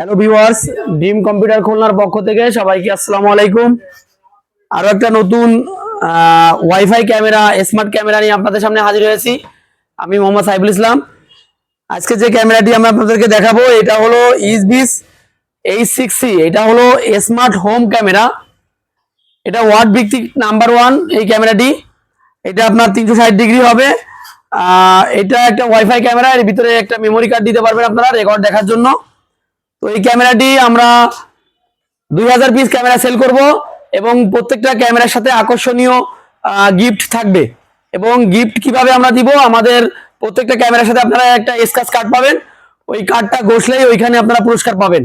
Hello viewers dream computer খুলনার পক্ষ থেকে সবাইকে আসসালামু আলাইকুম। আরও একটা নতুন ওয়াইফাই ক্যামেরা স্মার্ট ক্যামেরা নিয়ে আপনাদের সামনে হাজির হয়েছি। আমি মোহাম্মদ সাইফুল ইসলাম। আজকে যে ক্যামেরাটি আমি আপনাদেরকে দেখাবো, এটা হলো ইসবিস এইচ সিক্স সি এটা হলো স্মার্ট হোম ক্যামেরা এটা ওয়ার্ড ভিত্তিক নাম্বার ওয়ান এই ক্যামেরাটি এটা আপনার তিনশো ষাট ডিগ্রি হবে। এটা একটা ওয়াইফাই ক্যামেরা এর ভিতরে একটা মেমোরি কার্ড দিতে পারবেন আপনারা রেকর্ড দেখার জন্য। তো এই ক্যামেরাটি আমরা দুই হাজার পিস ক্যামেরা সেল করব এবং প্রত্যেকটা ক্যামেরার সাথে আকর্ষণীয় গিফট থাকবে। এবং গিফট কীভাবে আমরা দিব? আমাদের প্রত্যেকটা ক্যামেরার সাথে আপনারা একটা স্কাচ কার্ড পাবেন। ওই কার্ডটা ঘষলেই ওইখানে আপনারা পুরস্কার পাবেন।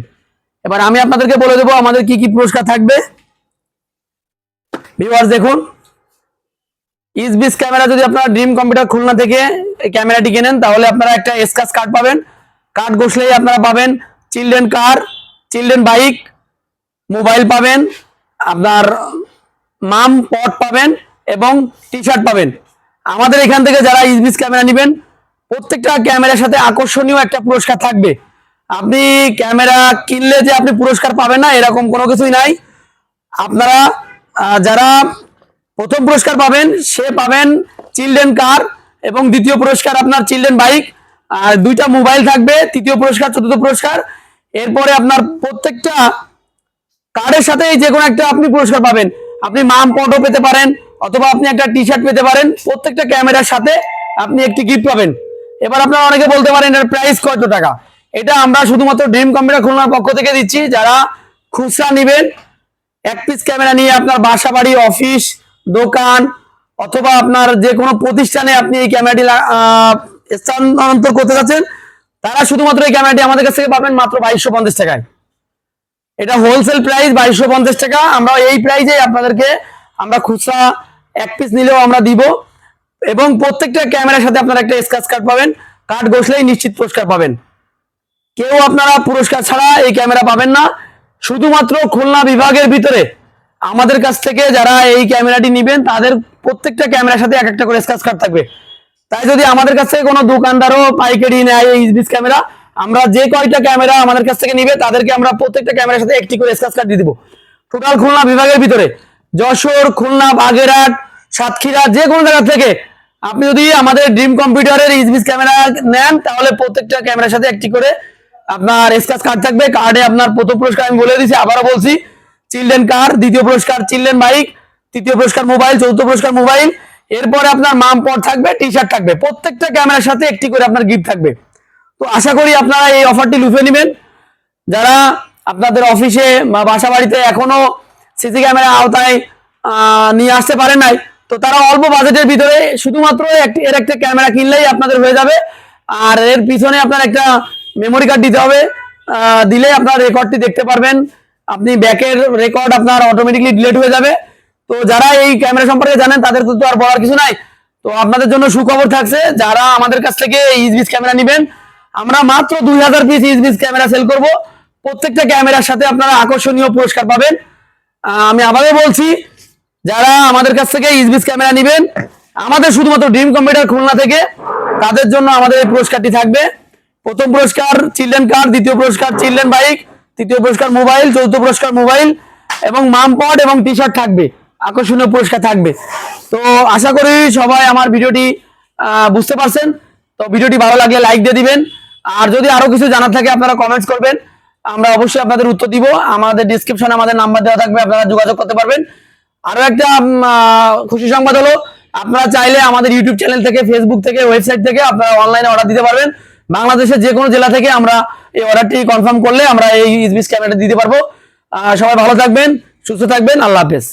এবার আমি আপনাদেরকে বলে দেবো আমাদের কি কি পুরস্কার থাকবে। ভিউয়ার্স দেখুন। ইসবিস ক্যামেরা যদি আপনারা ড্রিম কম্পিউটার খুলনা থেকে এই ক্যামেরাটি কেনেন, তাহলে আপনারা একটা স্কাচ কার্ড পাবেন। কার্ড ঘষলেই আপনারা পাবেন। Children car? Children bike, mobile পাবেন, আপনার মাম, পট পাবেন এবং টি শার্ট পাবেন। আমাদের এখান থেকে যারা ইসবিস ক্যামেরা নেবেন, প্রত্যেকটা ক্যামেরার সাথে আকর্ষণীয় একটা পুরস্কার থাকবে। আপনি ক্যামেরা কিনলে যে আপনি পুরস্কার পাবেন না, এরকম কোনো কিছুই নাই। আপনারা যারা প্রথম পুরস্কার পাবেন, সে পাবেন চিলড্রেন কার এবং দ্বিতীয় পুরস্কার আপনার চিলড্রেন বাইক। আর দুইটা মোবাইল থাকবে, তৃতীয় পুরস্কার, চতুর্থ পুরস্কার। এরপরে আপনার প্রত্যেকটা কার্ডের সাথে যে কোনো একটা আপনি পুরস্কার পাবেন। আপনি মাম পটও পেতে পারেন, অথবা আপনি একটা টি শার্ট পেতে পারেন, প্রত্যেকটা ক্যামেরার সাথে আপনি একটি গিফট পাবেন। এবার আপনারা অনেকে বলতে পারেন, এটার প্রাইস কত টাকা? এটা আমরা শুধুমাত্র ড্রিম কম্পিউটার খুলনার পক্ষ থেকে দিচ্ছি। যারা খুচরা নেবেন, এক পিস ক্যামেরা নিয়ে আপনার বাসা বাড়ি অফিস দোকান, অথবা আপনার যে কোনো প্রতিষ্ঠানে আপনি এই ক্যামেরাটি স্থানান্তর করতে যাচ্ছেন তারা শুধুমাত্র এই ক্যামেরাটি আমাদের কাছ থেকে পাবেন মাত্র বাইশশো পঞ্চাশ টাকায়। এটা হোলসেল প্রাইস বাইশশো পঞ্চাশ টাকা। আমরা এই প্রাইজে আপনাদেরকে আমরা খুচরা এক পিস নিলেও আমরা দিব। এবং প্রত্যেকটা ক্যামেরার সাথে আপনারা একটা স্ক্র্যাচ কার্ড পাবেন। কার্ড ঘষলেই নিশ্চিত পুরস্কার পাবেন। কেউ আপনারা পুরস্কার ছাড়া এই ক্যামেরা পাবেন না। শুধুমাত্র খুলনা বিভাগের ভিতরে আমাদের কাছ থেকে যারা এই ক্যামেরাটি নেবেন, তাদের প্রত্যেকটা ক্যামেরার সাথে এক একটা করে স্ক্র্যাচ কার্ড থাকবে। তাই যদি আমাদের কাছ থেকে কোনো দোকানদারও পাইকারি নেয় এই ইসবিস ক্যামেরা আমরা যে কয়টা ক্যামেরা আমাদের কাছ থেকে নিবে, তাদেরকে আমরা প্রত্যেকটা ক্যামেরার সাথে একটি করে স্ক্র্যাচ কার্ড দিয়ে দিব। টোটাল খুলনা বিভাগের ভিতরে, যশোর, খুলনা, বাগেরহাট, সাতক্ষীরা, যে কোনো জায়গা থেকে আপনি যদি আমাদের ড্রিম কম্পিউটারের ইসবিস ক্যামেরা নেন, তাহলে প্রত্যেকটা ক্যামেরার সাথে একটি করে আপনার স্ক্র্যাচ কার্ড থাকবে। কার্ডে আপনার প্রথম পুরস্কার আমি বলে দিচ্ছি আবারও বলছি চিলড্রেন কার দ্বিতীয় পুরস্কার চিলড্রেন বাইক তৃতীয় পুরস্কার মোবাইল চতুর্থ পুরস্কার মোবাইল এরপরে আপনার মাম পট থাকবে টি শার্ট থাকবে। প্রত্যেকটা ক্যামেরার সাথে একটি করে আপনার গিফট থাকবে। তো আশা করি আপনারা এই অফারটি লুফে নেবেন। যারা আপনাদের অফিসে বা বাসা বাড়িতে এখনও সিসি ক্যামেরা আওতায় নিয়ে আসতে পারেন নাই, তো তারা অল্প বাজেটের ভিতরে শুধুমাত্র এর একটা ক্যামেরা কিনলেই আপনাদের হয়ে যাবে। আর এর পিছনে আপনার একটা মেমোরি কার্ড দিতে হবে। দিলে আপনার রেকর্ডটি দেখতে পারবেন। আপনি ব্যাকের রেকর্ড আপনার অটোমেটিকলি ডিলিট হয়ে যাবে। তো যারা এই ক্যামেরা সম্পর্কে জানেন, তাদের তো আর বলার কিছু নাই। তো আপনাদের জন্য সুখবর থাকছে, যারা আমাদের কাছ থেকে ইসবিস ক্যামেরা নেবেন, আমরা মাত্র দুই হাজার পিস ইসবিস ক্যামেরা সেল করব। প্রত্যেকটা ক্যামেরার সাথে আপনারা আকর্ষণীয় পুরস্কার পাবেন। আমি আবারও বলছি, যারা আমাদের কাছ থেকে ইসবিস ক্যামেরা নেবেন, আমাদের শুধুমাত্র ড্রিম কম্পিউটার খুলনা থেকে, তাদের জন্য আমাদের এই পুরস্কারটি থাকবে। প্রথম পুরস্কার চিলড্রেন কার, দ্বিতীয় পুরস্কার চিলড্রেন বাইক, তৃতীয় পুরস্কার মোবাইল, চতুর্থ পুরস্কার মোবাইল এবং মাম পড এবং টি শার্ট থাকবে। আকর্ষণীয় পুরস্কার থাকবে। তো আশা করি সবাই আমার ভিডিওটি বুঝতে পারছেন। তো ভিডিওটি ভালো লাগলে লাইক দিয়ে দিবেন। আর যদি আরও কিছু জানার থাকে, আপনারা কমেন্টস করবেন। আমরা অবশ্যই আপনাদের উত্তর দিব। আমাদের ডিসক্রিপশনে আমাদের নাম্বার দেওয়া থাকবে, আপনারা যোগাযোগ করতে পারবেন। আরও একটা খুশি সংবাদ হলো, আপনারা চাইলে আমাদের ইউটিউব চ্যানেল থেকে ফেসবুক থেকে ওয়েবসাইট থেকে আপনারা অনলাইনে অর্ডার দিতে পারবেন। বাংলাদেশের যে কোনো জেলা থেকে আমরা এই অর্ডারটি কনফার্ম করলে আমরা এই ইসবিস ক্যামেরাটা দিতে পারব। সবাই ভালো থাকবেন, সুস্থ থাকবেন, আল্লাহ হাফেজ।